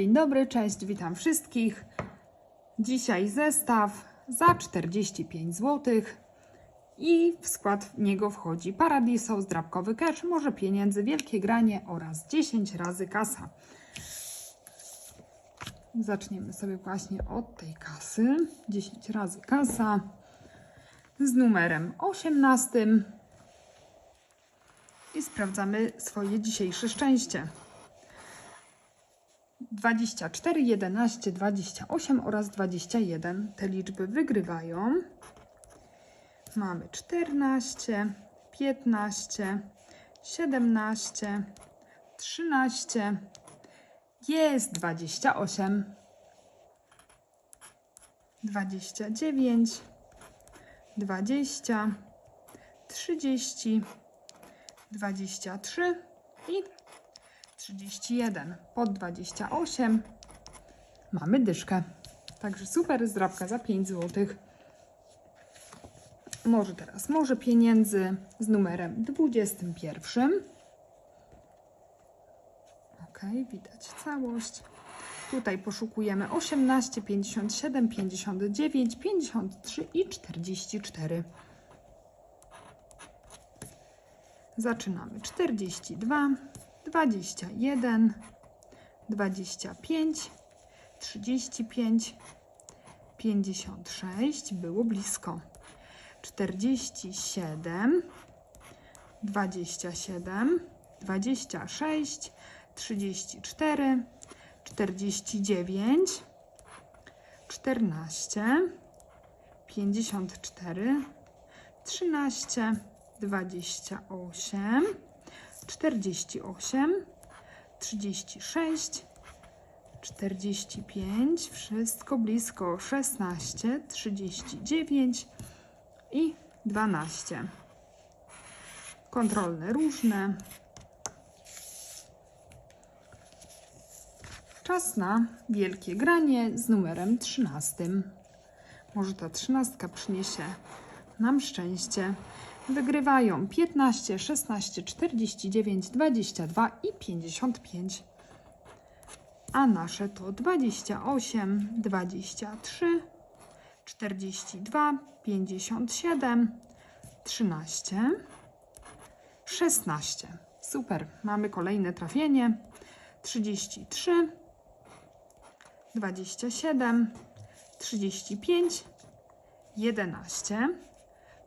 Dzień dobry, cześć, witam wszystkich. Dzisiaj zestaw za 45 zł i w skład niego wchodzi Paradiso, zdrabkowy cash, może pieniędzy, wielkie granie oraz 10 razy kasa. Zaczniemy sobie właśnie od tej kasy. 10 razy kasa z numerem 18 i sprawdzamy swoje dzisiejsze szczęście. 24, 11, 28 oraz 21. Te liczby wygrywają. Mamy 14, 15, 17, 13. Jest 28, 29, 20, 30, 23 i 31 pod 28 mamy dyszkę. Także super zdrabka za 5 zł. Może teraz, może pieniędzy z numerem 21. Ok, widać całość. Tutaj poszukujemy 18, 57, 59, 53 i 44. Zaczynamy 42, 21, 25, 35, 56, było blisko. 47, 27, 26, 34, 49, 14, 54, 13, 28, 48, 36, 45, wszystko blisko 16, 39 i 12. Kontrolne różne. Czas na wielkie granie z numerem 13. Może ta trzynastka przyniesie nam szczęście. Wygrywają 15, 16, 49, 22 i 55. A nasze to 28, 23, 42, 57, 13, 16. Super, mamy kolejne trafienie. 33, 27, 35, 11,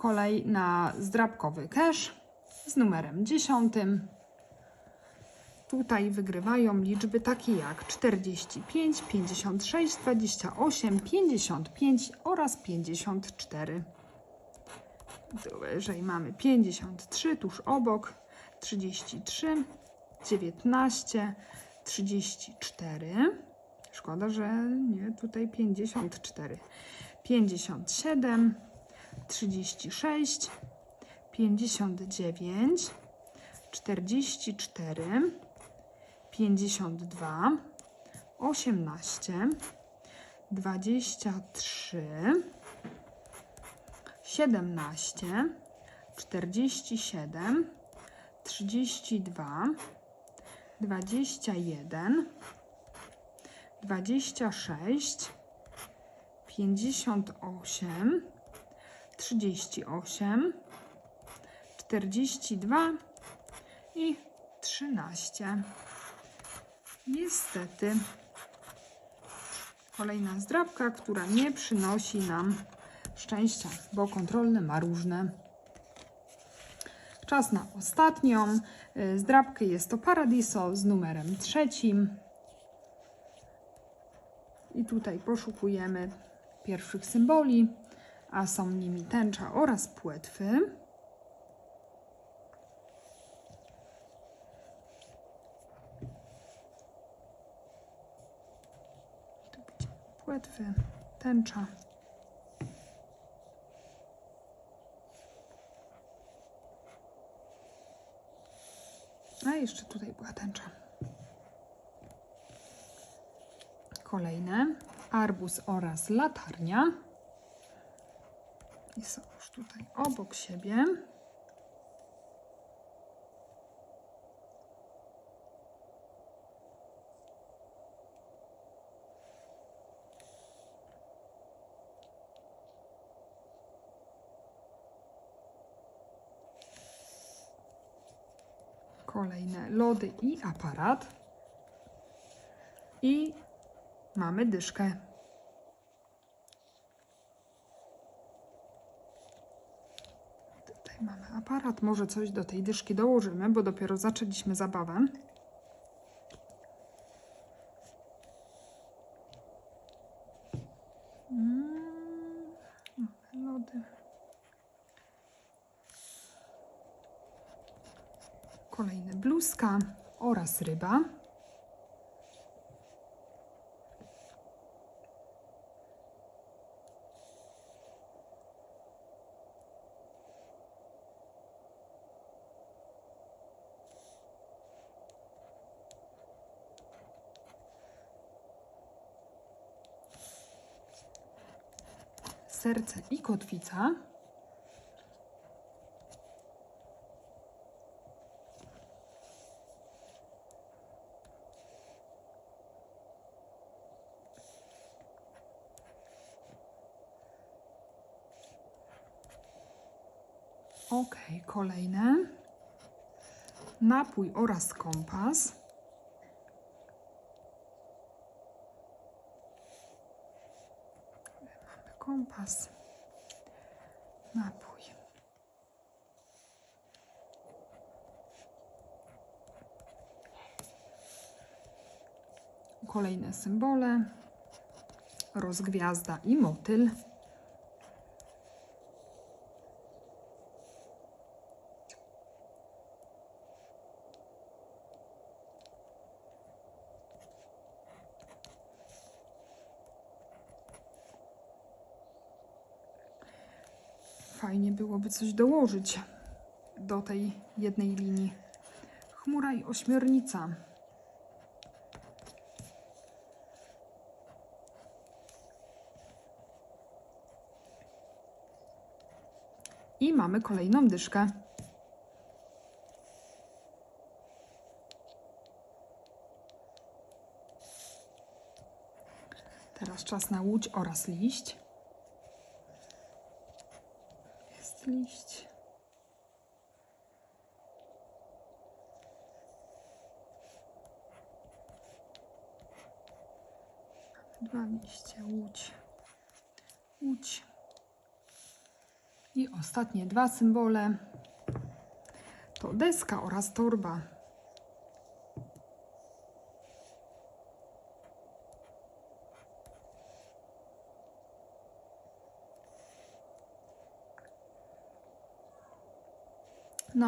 Kolej na zdrabkowy cash z numerem 10. Tutaj wygrywają liczby takie jak 45, 56, 28, 55 oraz 54. Wyżej mamy 53, tuż obok 33, 19, 34. Szkoda, że nie tutaj 54. 57, 36, 59, 44, 52, 18, 23, 17, 47, 32, 21, 26, 58, 38, 42 i 13. Niestety kolejna zdrabka, która nie przynosi nam szczęścia, bo kontrolny ma różne. Czas na ostatnią y, zdrabkę jest to Paradiso z numerem trzecim. I tutaj poszukujemy pierwszych symboli, a są nimi tęcza oraz płetwy. płetwy, tęcza. A jeszcze tutaj była tęcza. Kolejne. Arbus oraz latarnia. I są już tutaj obok siebie. Kolejne lody i aparat. I mamy dyszkę. Tutaj mamy aparat. Może coś do tej dyszki dołożymy, bo dopiero zaczęliśmy zabawę. Mm, lody. Kolejne bluzka oraz ryba. Serce i kotwica. Ok, kolejne. Napój oraz kompas. Kompas. Napój. Kolejne symbole. Rozgwiazda i motyl. Fajnie byłoby coś dołożyć do tej jednej linii. Chmura i ośmiornica. I mamy kolejną dyszkę. Teraz czas na łódź oraz liść. Liść. Dwa liście, łódź. Łódź. I ostatnie dwa symbole to deska oraz torba.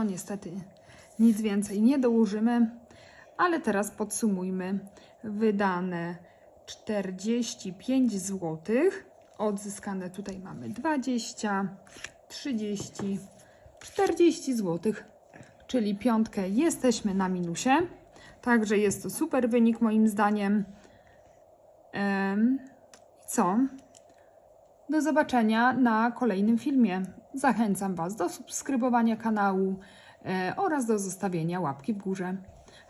Niestety nic więcej nie dołożymy, ale teraz podsumujmy wydane 45 zł. Odzyskane tutaj mamy 20, 30, 40 zł, czyli piątkę jesteśmy na minusie. Także jest to super wynik moim zdaniem. Em, Co? Do zobaczenia na kolejnym filmie. Zachęcam Was do subskrybowania kanału e, oraz do zostawienia łapki w górze.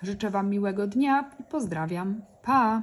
Życzę Wam miłego dnia i pozdrawiam. Pa!